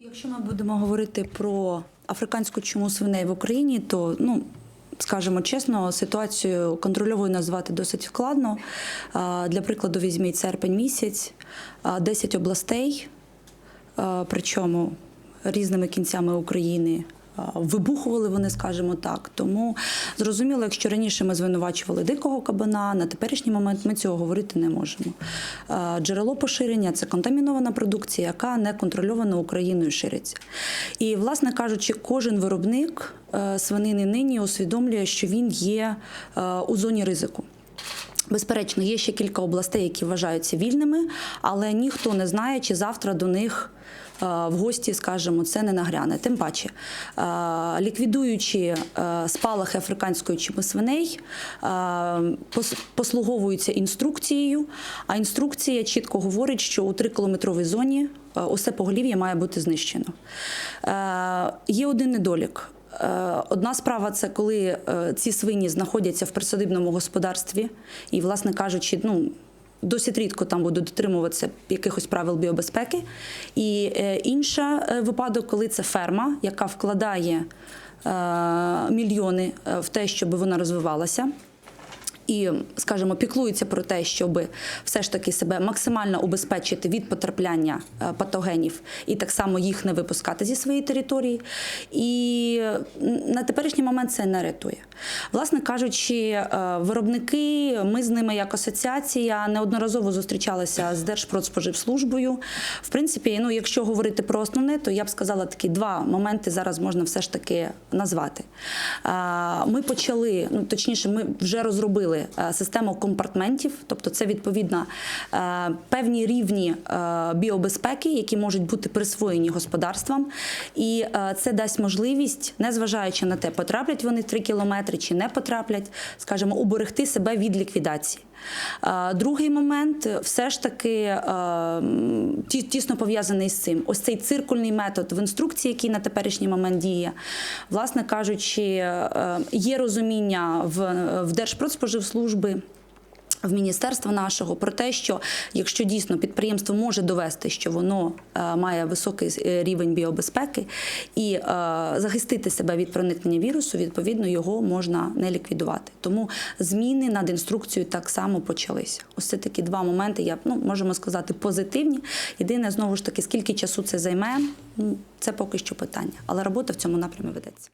Якщо ми будемо говорити про африканську чуму свиней в Україні, то ну. Скажемо чесно, ситуацію контрольовою назвати досить складно. Для прикладу, візьміть серпень місяць, 10 областей, причому різними кінцями України. Вибухували вони, скажімо так. Тому зрозуміло, якщо раніше ми звинувачували дикого кабана, на теперішній момент ми цього говорити не можемо. Джерело поширення це контамінована продукція, яка не контрольована Україною шириться. І, власне кажучи, кожен виробник е, свинини нині усвідомлює, що він є е, у зоні ризику. Безперечно, є ще кілька областей, які вважаються вільними, але ніхто не знає, чи завтра до них е, в гості, скажімо, це не нагряне. Тим паче, е, ліквідуючи е, спалахи африканської чуми свиней, послуговуються інструкцією. А інструкція чітко говорить, що у 3-кілометровій зоні усе поголів'я має бути знищено. Є один недолік. Е, Одна справа це коли е, ці свині знаходяться в присадибному господарстві, і, власне кажучи, ну. Досить рідко там будуть дотримуватися якихось правил біобезпеки. І е, інша випадок, коли це ферма, яка вкладає мільйони в те, щоб вона розвивалася. І, скажімо, піклується про те, щоб все ж таки себе максимально убезпечити від потрапляння е, патогенів і так само їх не випускати зі своєї території. І на теперішній момент це не рятує. Власне кажучи, е, виробники, ми з ними як асоціація неодноразово зустрічалися з Держпродспоживслужбою. В принципі, ну, якщо говорити про основне, то я б сказала такі два моменти зараз можна все ж таки назвати. Е, Ми почали, ну точніше, ми вже розробили е, систему компартментів, тобто це відповідно е, певні рівні е, біобезпеки, які можуть бути присвоєні господарствам, і це дасть можливість, незважаючи на те, потраплять вони 3 кілометри чи не потраплять, скажімо, уберегти себе від ліквідації. Другий момент все ж таки е, ті- тісно пов'язаний з цим. Ось цей циркульний метод в інструкції, який на теперішній момент діє, власне кажучи, е, є розуміння в Держпродспоживслужби. В міністерства нашого про те, що якщо дійсно підприємство може довести, що воно е, має високий е, рівень біобезпеки і е, захистити себе від проникнення вірусу, відповідно його можна не ліквідувати. Тому зміни над інструкцією так само почалися. Ось це такі два моменти. Я ну можемо сказати позитивні. Єдине знову ж таки, скільки часу це займе, ну, це поки що питання, але робота в цьому напрямі ведеться.